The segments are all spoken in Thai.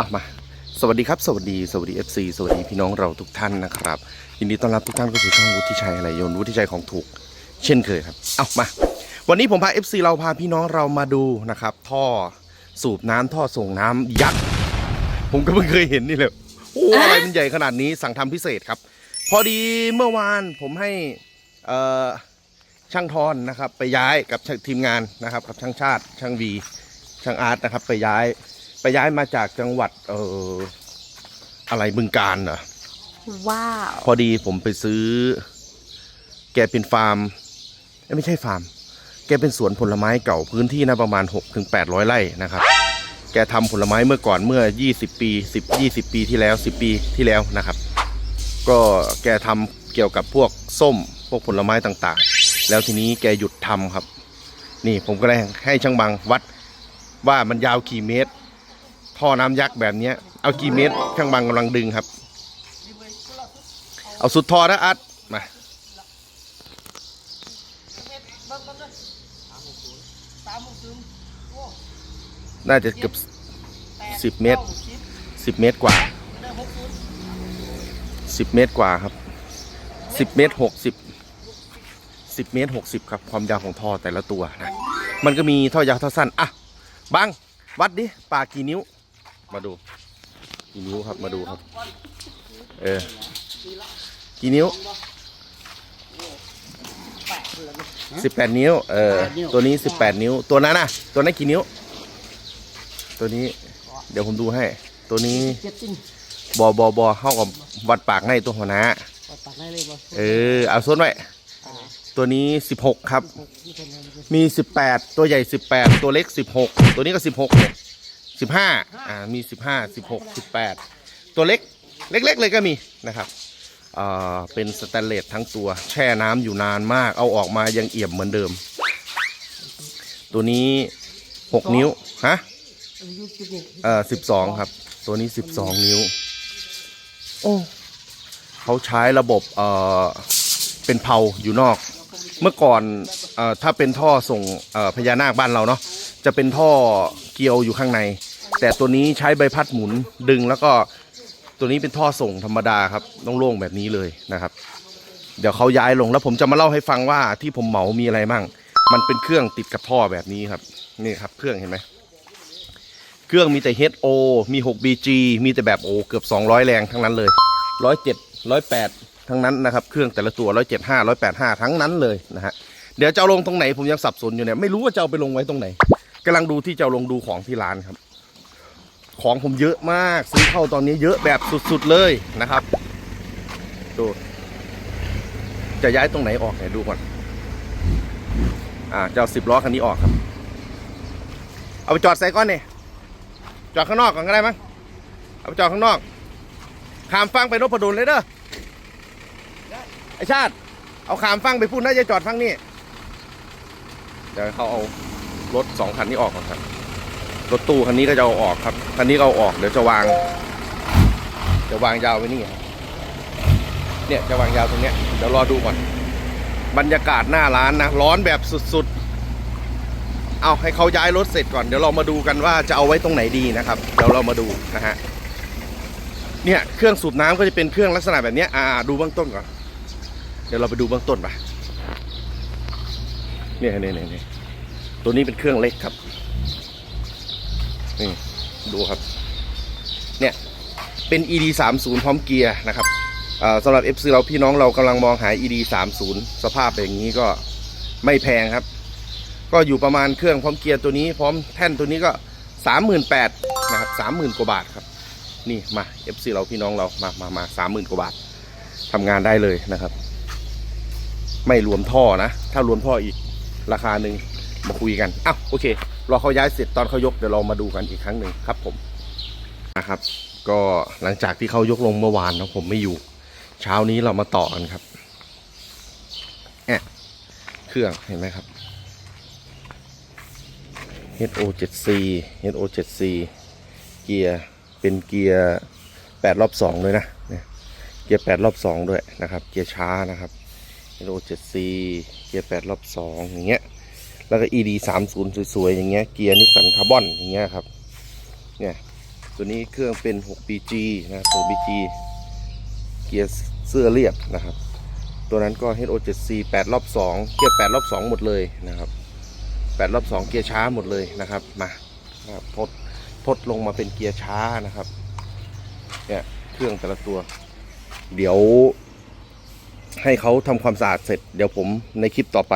อะมาสวัสดีครับ สวัสดีสวัสดี FC สวัสดีพี่น้องเราทุกท่านนะครับ ยินดีต้อนรับทุกท่านเข้าสู่ช่องวุฒิชัยอะไรยนวุฒิชัยของถูก เช่นเคยครับเอามา วันนี้ผมพา FC เราพาพี่น้องเรามาดูนะครับ ท่อสูบน้ำท่อส่งน้ำยักษ์ผมก็เพิ่งเคยเห็นนี่แหละโอ้อะไรมันใหญ่ขนาดนี้สั่งทำพิเศษครับ พอดีเมื่อวานผมให้ช่างทอนนะครับ ไปย้ายกับทีมงานนะครับ กับช่างชาติช่างวีช่างอาร์ตนะครับ ไปย้าย ไปย้ายมาจากจังหวัด เอ่ออะไรบึงการเหรอว้าว พอดีผมไปซื้อ แกเป็นฟาร์มเอ้ยไม่ใช่ฟาร์ม แกเป็นสวนผลไม้เก่าพื้นที่นะประมาณ6ถึง800ไร่นะครับ แกทำผลไม้เมื่อก่อนเมื่อ 20 ปี 10 20 ปีที่แล้ว 10 ปีที่แล้วนะครับ ก็แกทำเกี่ยวกับพวกส้มพวกผลไม้ต่างๆ แล้วทีนี้แกหยุดทำครับ นี่ผมก็เลยให้ช่างบังวัดว่ามันยาวกี่เมตร ท่อน้ำยักษ์แบบเนี้ยเอากี่เมตรช่างบังกำลังดึงครับ เอาสุดทอนะอัดมาน่าจะเกือบสิบเมตรสิบเมตรกว่าสิบเมตรกว่าครับสิบเมตรหกสิบสิบเมตรหกสิบครับ ความยาวของท่อแต่ละตัวนะ มันก็มีท่อยาวท่อสั้น อะบังวัดดิปากกี่นิ้ว มาดูกี่นิ้วครับ มาดูครับ เออกี่นิ้วสิบแปดนิ้ว เออ ตัวนี้สิบแปดนิ้ว ตัวนั้นน่ะ ตัวนั้นกี่นิ้ว ตัวนี้ เดี๋ยวผมดูให้ ตัวนี้เจ็ดจิ้งบอบอบอเข้ากับวัดปากในตัวหัวหน้าปตัดได้เลยบ่เออ เอาส้นไว้ ตัวนี้สิบหกครับนี่เป็นอะไรเป็นมีสิบแปดตัวใหญ่สิบแปดตัวเล็กสิบหกตัวนี้ก็สิบหก สิบห้าอ่ามีสิบห้าสิบหกสิบแปดตัวเล็กเล็กๆเลยก็มีนะครับอ่าเป็นสแตนเลสทั้งตัว แช่น้ำอยู่นานมาก เอาออกมายังเอี่ยมเหมือนเดิม ตัวนี้หกนิ้วฮะอายุจุดนี้เอ่อสิบสองครับ ตัวนี้สิบสองนิ้ว โอ้เขาใช้ระบบเอ่อเป็นเพาอยู่นอก เมื่อก่อนเออถ้าเป็นท่อส่งเอ่อพญานาคบ้านเราเนาะจะเป็นท่อเกลียวอยู่ข้างใน แต่ตัวนี้ใช้ใบพัดหมุนดึงแล้วก็ตัวนี้เป็นท่อส่งธรรมดาครับโล่งๆแบบนี้เลยนะครับ เดี๋ยวเขาย้ายลงแล้วผมจะมาเล่าให้ฟังว่าที่ผมเหมามีอะไรมั่ง มันเป็นเครื่องติดกับท่อแบบนี้ครับนี่ครับ เครื่องเห็นไหมเครื่องมีแต่ HO มี 6BG มีแต่แบบโอเกือบ 200 แรงทั้งนั้นเลย 107 108 ทั้งนั้นนะครับ เครื่องแต่ละตัว 175 185 ทั้งนั้นเลยนะฮะเดี๋ยวจะเอาลงตรงไหนผมยังสับสนอยู่เนี่ยไม่รู้ว่าจะเอาไปลงไว้ตรงไหนกำลังดูที่จะเอาลงดูของที่ร้านครับ ของผมเยอะมาก ซื้อเข้าตอนนี้เยอะแบบสุดๆเลยนะครับดูจะย้ายตรงไหนออกเนี่ยดูก่อนอ่าจะเอาสิบล้อคันนี้ออกครับ เอาไปจอดใส่ก้อนเนี่ยจอดข้างนอกก่อนก็ได้มั้งเอาไปจอดข้างนอกขามฟังไปนพดลเลยเด้อไอชาติ เอาขามฟังไปพูดน่าจะจอดฟังนี่เดี๋ยวเขาเอารถสองคันนี้ออกก่อนครับ รถตู้คันนี้ก็จะเอาออกครับคันนี้ก็เอาออกเดี๋ยวจะวางเดี๋ยววางยาวไว้นี่เนี่ยจะวางยาวตรงเนี้ยเดี๋ยวรอดูก่อน บรรยากาศหน้าร้านนะ ร้อนแบบสุดๆ เอาให้เขาย้ายรถเสร็จก่อนเดี๋ยวเรามาดูกันว่าจะเอาไว้ตรงไหนดีนะครับเดี๋ยวเรามาดูนะฮะเนี่ยเครื่องสูบน้ำก็จะเป็นเครื่องลักษณะแบบเนี้ยอ่าดูเบื้องต้นก่อน เดี๋ยวเราไปดูเบื้องต้นไปเนี่ยเนี่ยเนี่ยตัวนี้เป็นเครื่องเล็กครับ ดูครับ เนี่ย เป็น ED 3 0พร้อมเกียร์นะครับสำหรับ FC เราพี่น้องเรากำลังมองหา ED 3 0สภาพอย่างนี้ก็ไม่แพงครับ ก็อยู่ประมาณเครื่องพร้อมเกียร์ตัวนี้ พร้อมแท่นตัวนี้ก็สามหมื่นแปดนะครับสามหมื่นกว่าบาทครับ นี่มา FC เราพี่น้องเรามามามาสามหมื่นกว่าบาททำงานได้เลยนะครับ ไม่รวมท่อนะ ถ้ารวมท่ออีกราคาหนึ่งมาคุยกันอ้าวโอเค รอเขาย้ายเสร็จตอนเขายกเดี๋ยวเรามาดูกันอีกครั้งหนึ่งครับผมนะครับ ก็หลังจากที่เขายกลงเมื่อวานนะผมไม่อยู่ เช้านี้เรามาต่อกันครับแอะเครื่องเห็นไหมครับ HO 7C HO 7C เกียร์เป็นเกียร์แปดรอบสองด้วยนะเนี่ยเกียร์แปดรอบสองด้วยนะครับ เกียร์ช้านะครับ HO 7C เกียร์แปดรอบสองอย่างเงี้ย แล้วก็ ED 3 0สวยๆอย่างเงี้ยเกียร์นิสสันคาร์บอนอย่างเงี้ยครับเนี่ยตัวนี้เครื่องเป็น 6BG นะ 6BG เกียร์เสื้อเรียบนะครับ ตัวนั้นก็ HO7C 8รอบ2เกียร์8รอบ2หมดเลยนะครับ8รอบ2เกียร์ช้าหมดเลยนะครับมานะครับทดทดลงมาเป็นเกียร์ช้านะครับเนี่ยเครื่องแต่ละตัว เดี๋ยว ให้เขาทำความสะอาดเสร็จ เดี๋ยวผมในคลิปต่อไป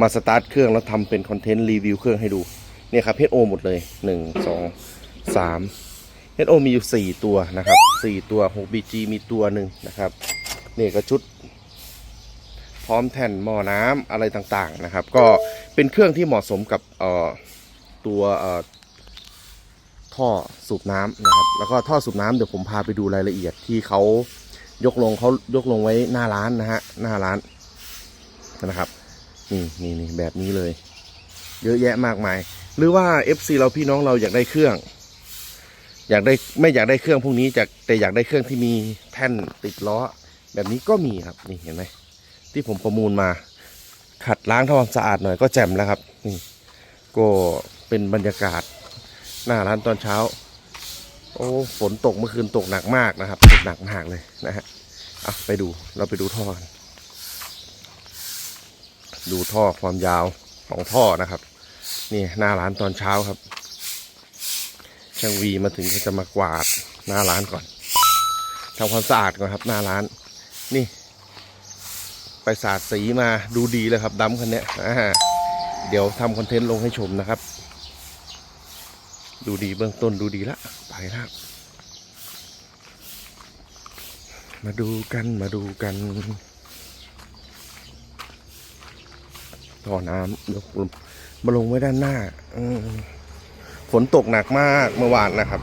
มาสตาร์ทเครื่องแล้วทำเป็นคอนเทนต์รีวิวเครื่องให้ดู เนี่ยครับ HO หมดเลย 1 2 3 HO มีอยู่ 4 ตัวนะครับ 4 ตัว 6BG มีตัวหนึ่งนะครับนี่ก็ชุด พร้อมแท่นหม้อน้ำอะไรต่างๆนะครับ ก็เป็นเครื่องที่เหมาะสมกับเอ่อตัวเอ่อท่อสูบน้ำนะครับ แล้วก็ท่อสูบน้ำเดี๋ยวผมพาไปดูรายละเอียดที่เขา ยกลงเขายกลงไว้หน้าร้านนะฮะหน้าร้านนะครับ นี่นี่นี่แบบนี้เลย เยอะแยะมากมาย หรือว่า FC เราพี่น้องเราอยากได้เครื่อง อยากได้ไม่อยากได้เครื่องพวกนี้จากแต่อยากได้เครื่องที่มีแท่นติดล้อ แบบนี้ก็มีครับนี่เห็นไหมที่ผมประมูลมา ขัดล้างทำความสะอาดหน่อยก็แจ่มแล้วครับ นี่ ก็เป็นบรรยากาศ หน้าร้านตอนเช้า โอ้ฝนตกเมื่อคืนตกหนักมากนะครับตกหนักมากเลยนะฮะอะไปดูเราไปดูท่อกันดูท่อความยาวของท่อนะครับ นี่หน้าร้านตอนเช้าครับช่างวีมาถึงก็จะมากวาดหน้าร้านก่อนทำความสะอาดก่อนครับ หน้าร้าน นี่ ไปสาดสีมาดูดีเลยครับดำคันเนี้ยเดี๋ยวทำคอนเทนต์ลงให้ชมนะครับ ดูดีเบื้องต้นดูดีละ ไปแล้วมาดูกันมาดูกันท่อน้ำยกลงมาลงไว้ด้านหน้าฝนตกหนักมากเมื่อวานนะครับ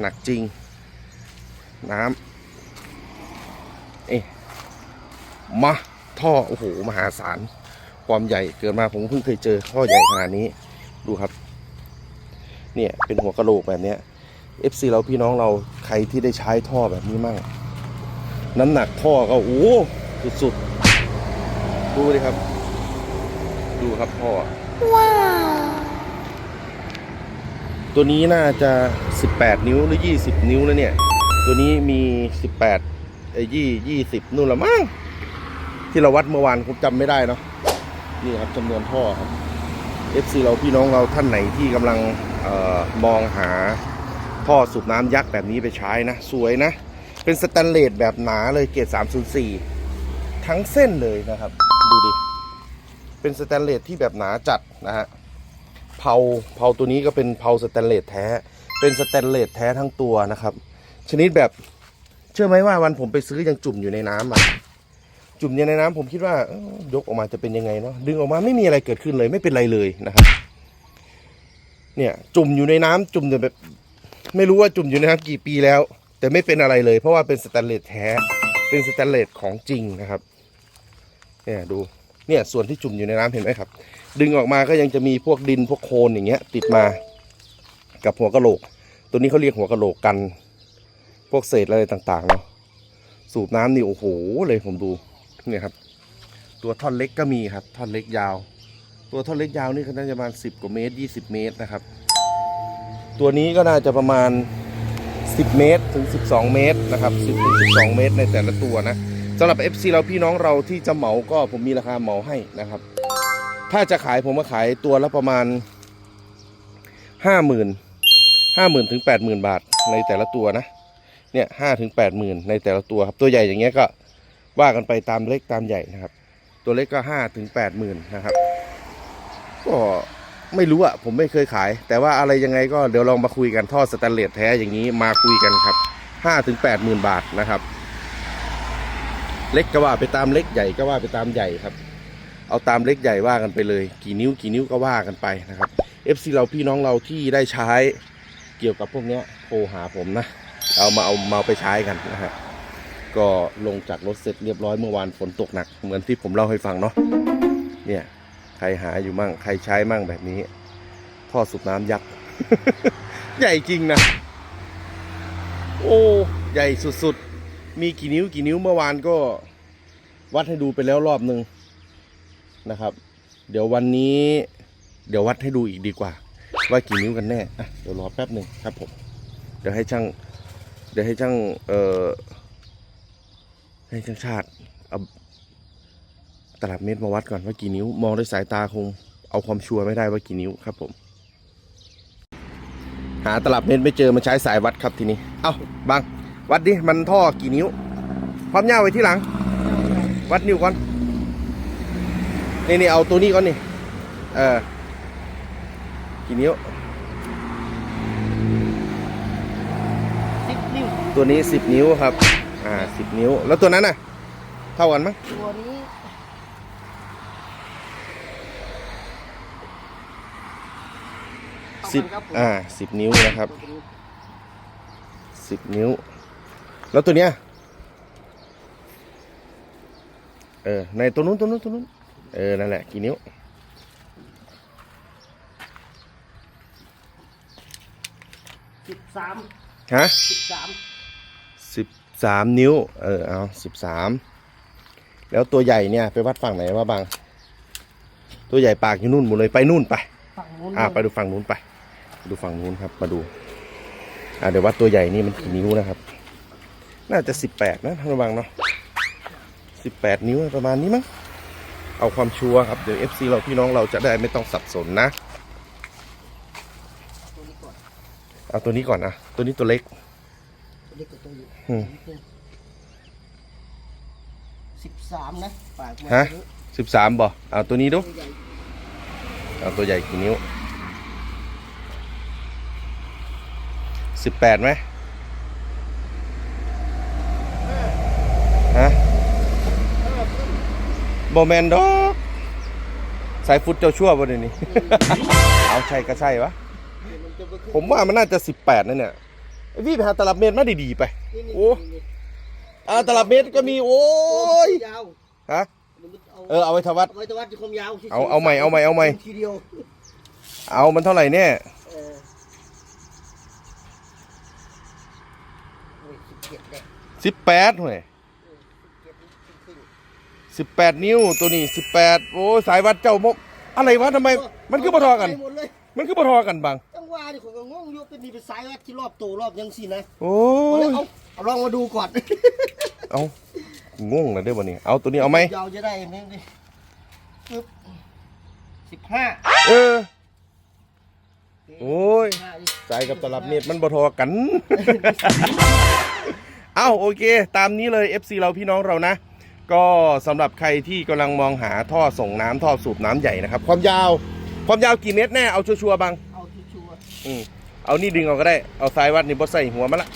หนักจริง น้ำเอ๊ะมาท่อโอ้โหมหาศาล ความใหญ่เกิดมาผมเพิ่งเคยเจอท่อใหญ่ขนาดนี้ดูครับ เนี่ยเป็นหัวกะโหลกแบบเนี้ย FC เราพี่น้องเราใครที่ได้ใช้ท่อแบบนี้มั่งน้ำหนักท่อก็โอ้โหสุดๆ ดูดิครับ ดูครับท่อตัวนี้น่าจะ 18 นิ้วหรือ 20 นิ้วแล้วเนี่ย ตัวนี้มี 18ไอ้ยี่ยี่สิบนู่นละมั้งที่เราวัดเมื่อวานผมจำไม่ได้เนาะนี่ครับจำนวนท่อครับ FC เราพี่น้องเราท่านไหนที่กำลังออมองหาท่อสูบน้ำยักษ์แบบนี้ไปใช้นะ สวยนะ เป็นสแตนเลสแบบหนาเลยเกรด304 ทั้งเส้นเลยนะครับ ดูดิ เป็นสแตนเลสที่แบบหนาจัดนะฮะเผาเผาตัวนี้ก็เป็นเผาสแตนเลสแท้ เป็นสแตนเลสแท้ทั้งตัวนะครับ ชนิดแบบเชื่อไหมว่าวันผมไปซื้อยังจุ่มอยู่ในน้ำอะ จุ่มอยู่ในน้ำผมคิดว่ายกออกมาจะเป็นยังไงเนาะดึงออกมาไม่มีอะไรเกิดขึ้นเลยไม่เป็นไรเลยนะครับเนี่ยจุ่มอยู่ในน้ำจุ่มอยู่แบบไม่รู้ว่าจุ่มอยู่ในน้ำกี่ปีแล้ว แต่ไม่เป็นอะไรเลย เพราะว่าเป็นสแตนเลสแท้เป็นสแตนเลสของจริงนะครับเนี่ยดูเนี่ยส่วนที่จุ่มอยู่ในน้ำเห็นไหมครับ ดึงออกมาก็ยังจะมีพวกดินพวกโคลนอย่างเงี้ย ติดมากับหัวกะโหลก ตัวนี้เขาเรียกหัวกะโหลกกัน พวกเศษอะไรต่างๆเนาะสูบน้ำนี่โอ้โหเลยผมดู เนี่ยครับ ตัวท่อนเล็กก็มีครับ ท่อนเล็กยาว ตัวท่อนเล็กยาวนี่ก็น่าจะประมาณสิบกว่าเมตรยี่สิบเมตรนะครับ ตัวนี้ก็น่าจะประมาณ 10 เมตรถึง 12 เมตรนะครับ 10ถึง12 เมตรในแต่ละตัวนะสำหรับ FC เราพี่น้องเราที่จะเหมาก็ผมมีราคาเหมาให้นะครับ ถ้าจะขายผมมาขายตัวละประมาณ 50,000 50,000ถึง80,000 บาทในแต่ละตัวนะเนี่ย5ถึง80,000ในแต่ละตัวครับ ตัวใหญ่อย่างเงี้ยก็ ว่ากันไปตามเล็กตามใหญ่นะครับ ตัวเล็กก็5ถึง80,000นนะครับ ก็ไม่รู้อะผมไม่เคยขาย แต่ว่าอะไรยังไงก็เดี๋ยวลองมาคุยกันท่อสแตนเลสแท้อย่างนี้มาคุยกันครับห้าถึงแปดหมื่นบาทนะครับ เล็กก็ว่าไปตามเล็กใหญ่ก็ว่าไปตามใหญ่ครับ เอาตามเล็กใหญ่ว่ากันไปเลย กี่นิ้วกี่นิ้วก็ว่ากันไปนะครับ FC เราพี่น้องเราที่ได้ใช้เกี่ยวกับพวกเนี้ยโทรหาผมนะ เอามาเอามาไปใช้กันนะฮะ ก็ลงจากรถเสร็จเรียบร้อยเมื่อวานฝนตกหนัก เหมือนที่ผมเล่าให้ฟังเนาะเนี่ย ใครหาอยู่มั่ง ใครใช้มั่งแบบนี้ ท่อสูบน้ำยักษ์ ใหญ่จริงนะ โอ้ ใหญ่สุดๆ มีกี่นิ้วกี่นิ้วเมื่อวานก็วัดให้ดูไปแล้วรอบหนึ่งนะครับ เดี๋ยววันนี้ เดี๋ยววัดให้ดูอีกดีกว่า ว่ากี่นิ้วกันแน่อะเดี๋ยวรอแป๊บหนึ่งครับผม เดี๋ยวให้ช่าง เดี๋ยวให้ช่างเอ่อ ให้ช่างชาติเอาตลับเมตรมาวัดก่อนว่ากี่นิ้ว มองด้วยสายตาคงเอาความชัวร์ไม่ได้ว่ากี่นิ้วครับผม หาตลับเมตรไม่เจอมาใช้สายวัดครับทีนี้ เอ้าบังวัดดิมันท่อกี่นิ้ว ความยาวไว้ที่หลัง วัดนิ้วก่อนนี่นี่เอาตัวนี้ก่อนนี่เออกี่นิ้วสิบนิ้วตัวนี้สิบนิ้วครับอ่า สิบนิ้ว แล้วตัวนั้นน่ะ เท่ากันมั้งตัวนี้สิบเท่ากันครับผมอ่าสิบนิ้วนะครับสิบนิ้ว แล้วตัวเนี้ยเออในตัวนู้นตัวนู้นตัวนู้นเออนั่นแหละกี่นิ้วสิบสามฮะสิบสามสิบ สามนิ้ว เออเอาสิบสามแล้วตัวใหญ่เนี่ยไปวัดฝั่งไหนวะบาง ตัวใหญ่ปากอยู่นู่นหมดเลยไปนู่นไปฝั่งนู้นอ่าไปดูฝั่งนู้นไปไป ดูฝั่งนู้นครับ มาดู อ่าเดี๋ยววัดตัวใหญ่นี่มันกี่นิ้วนะครับ น่าจะสิบแปดนะท่านผู้บังเนาะสิบแปดนิ้วประมาณนี้มั้งเอาความชัวร์ครับเดี๋ยว FC เราพี่น้องเราจะได้ไม่ต้องสับสนนะตัวนี้ก่อนเอาตัวนี้ก่อนนะตัวนี้ตัวเล็กตัวนี้กับตัวนี้อืม สิบสามนะปากมาฮะตัวนี้สิบสามบ่เอาตัวนี้ดูตัวใหญ่เอาตัวใหญ่กี่นิ้วสิบแปดไหมฮะโมแมนดอกสายฟุตเจ้าชั่วป่ะเดี๋ยวนี้ เอาใช่ก็ใช่วะมันจะไปขึ้นผมว่ามันน่าจะสิบแปดนั่นเนี่ย ไอ้พี่ไปหาตลับเมตรมาดีๆไป นี่นี่โอ้ นี่นี่อ่าตลับเมตรก็มีโอ้ยยาวฮะมันเอาเออเอาไว้ทวัด เอาไว้ตะวัดที่ความยาวที่เอาเอาใหม่เอาใหม่เอาใหม่ ทีเดียวเอามันเท่าไหร่เนี่ยเออโอ้ยสิบเจ็ดแหละสิบแปดห่วยเจ็ดครึ่งสิบแปดนิ้วตัวนี้สิบแปดโอ้สายวัดเจ้ามกอะไรวะทำไมมันคือปทอกันไปหมดเลยมันคือปทอกันบังจังห วะนี่ผมก็งงอยู่เป็นนี่เป็นสายวัดที่รอบตัวรอบยังสินะโอ้เอาเลยยเอาเอาลองมาดูก่อนเอางงเลยเด้อวันนี้ เอาตัวนี้เอาไหมยาวจะได้ไหมนี่ปึ๊บสิบห้าเออ โอ้ยสายกับตลับเมตรมันบทอกัน เอาโอเค ตามนี้เลย FC เราพี่น้องเรานะ ก็สำหรับใครที่กำลังมองหาท่อส่งน้ำท่อสูบน้ำใหญ่นะครับ ความยาว ความยาวกี่เมตรแน่ เอาชัวร์ๆบังเอาชัวร์ อืมเอานี่ดึงเอาก็ได้ เอาสายวัดนี่บดใส่หัวมันละ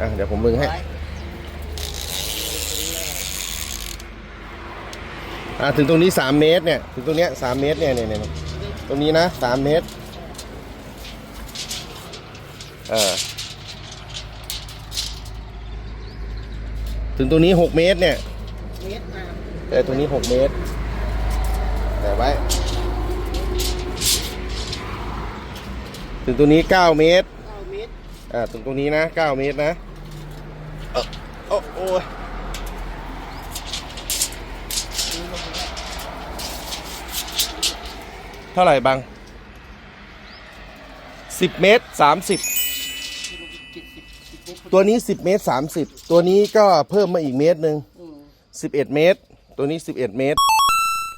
อะเดี๋ยวผมมึงๆให้ไว้อะถึงตรงนี้สามเมตรเนี่ย ถึงตรงเนี้ยสามเมตรเนี่ยเนี่ยเนี่ยตรงนี้นะสามเมตร เออถึงตรงนี้หกเมตรเนี่ยเมตรอะแต่ตรงนี้หกเมตร แต่ไว้ ถึงตรงนี้เก้าเมตรเก้าเมตร อ่า ถึงตรงนี้นะเก้าเมตรนะเอ้อโอ้โอ้ยเท่าไหร่บังสิบเมตรสามสิบเจ็ดสิบสิบเมตรตัวนี้สิบเมตรสามสิบตัวนี้ก็เพิ่มมาอีกเมตรหนึ่งอืมสิบเอ็ดเมตร ตัวนี้สิบเอ็ดเมตร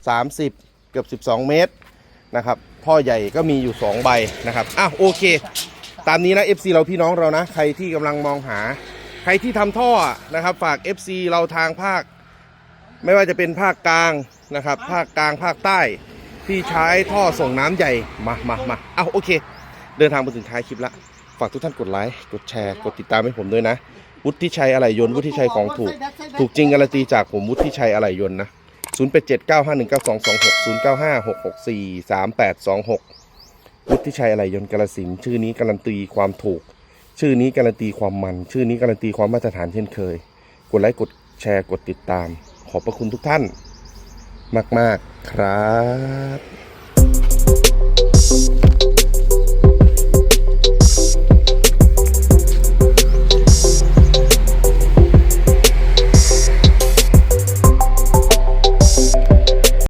สามสิบเกือบสิบสองเมตรนะครับ ท่อใหญ่ก็มีอยู่สองใบนะครับอ้าวโอเค ตามนี้นะ FC เราพี่น้องเรานะ ใครที่กำลังมองหา ใครที่ทำท่อนะครับ ฝาก FC เราทางภาค ไม่ว่าจะเป็นภาคกลางนะครับ ภาคกลางภาคใต้ที่ใช้ท่อส่งน้ำใหญ่มามามาเอาโอเค เดินทางมาถึงท้ายคลิปละฝากทุกท่านกดไลค์กดแชร์กดติดตามให้ผมด้วยนะวุฒิชัยอะไหล่ยนต์วุฒิชัยของถูก ถูกจริงการันตีจากผมวุฒิชัยอะไหล่ยนต์นะ 0 8 7 9 5 1 9 2 2 6 0 9 5 6 6 4 3 8 2 6วุฒิชัยอะไหล่ยนต์กาลสินชื่อนี้การันตีความถูก ชื่อนี้การันตีความมัน ชื่อนี้การันตีความมาตรฐานเช่นเคย กดไลค์กดแชร์กดติดตาม ขอบพระคุณทุกท่าน มาก ๆ ครับ